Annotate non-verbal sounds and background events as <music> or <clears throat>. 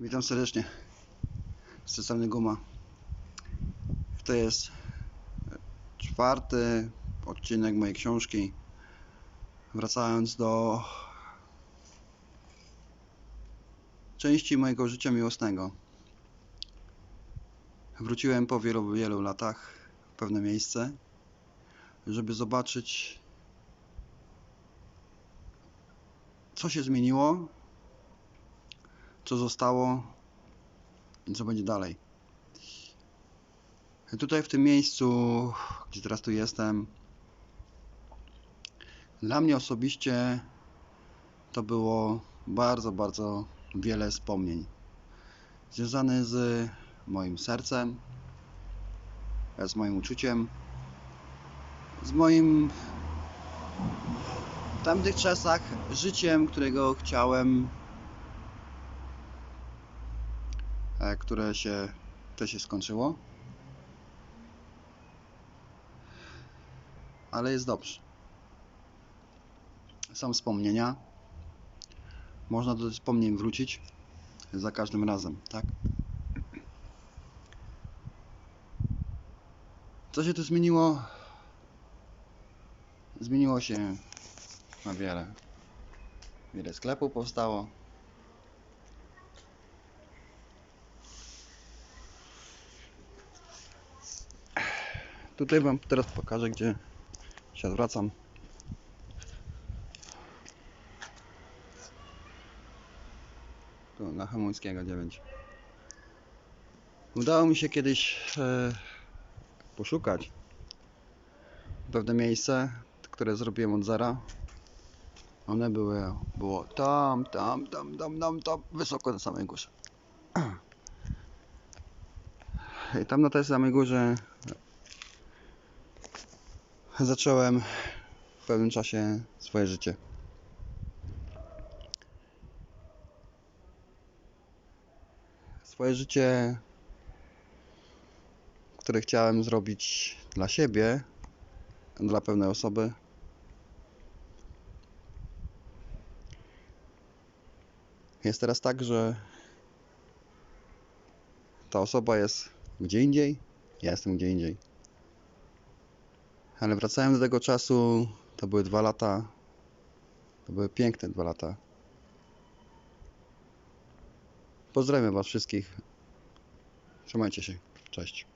Witam serdecznie. Z tej strony Guma. To jest czwarty odcinek mojej książki. Wracając do części mojego życia miłosnego. Wróciłem po wielu, wielu latach w pewne miejsce, żeby zobaczyć, co się zmieniło co zostało i co będzie dalej. Tutaj w tym miejscu, gdzie teraz tu jestem, dla mnie osobiście to było bardzo, bardzo wiele wspomnień związanych z moim sercem, z moim uczuciem, z moim w tamtych czasach życiem, którego chciałem e, które się też się skończyło. Ale jest dobrze. Są wspomnienia. Można do wspomnień wrócić za każdym razem, tak? Co się tu zmieniło? Zmieniło się na wiele. Wiele sklepów powstało. Tutaj Wam teraz pokażę, gdzie się zwracam. Tu na Hamuńskiego 9. Udało mi się kiedyś e, poszukać pewne miejsce, które zrobiłem od zera. One były, było tam, tam, tam, tam, tam, tam, wysoko na samej górze. <clears throat> I tam na tej samej górze zacząłem w pewnym czasie swoje życie. Swoje życie, które chciałem zrobić dla siebie, dla pewnej osoby. Jest teraz tak, że ta osoba jest gdzie indziej, ja jestem gdzie indziej. Ale wracając do tego czasu, to były dwa lata. To były piękne dwa lata. Pozdrawiam Was wszystkich. Trzymajcie się. Cześć.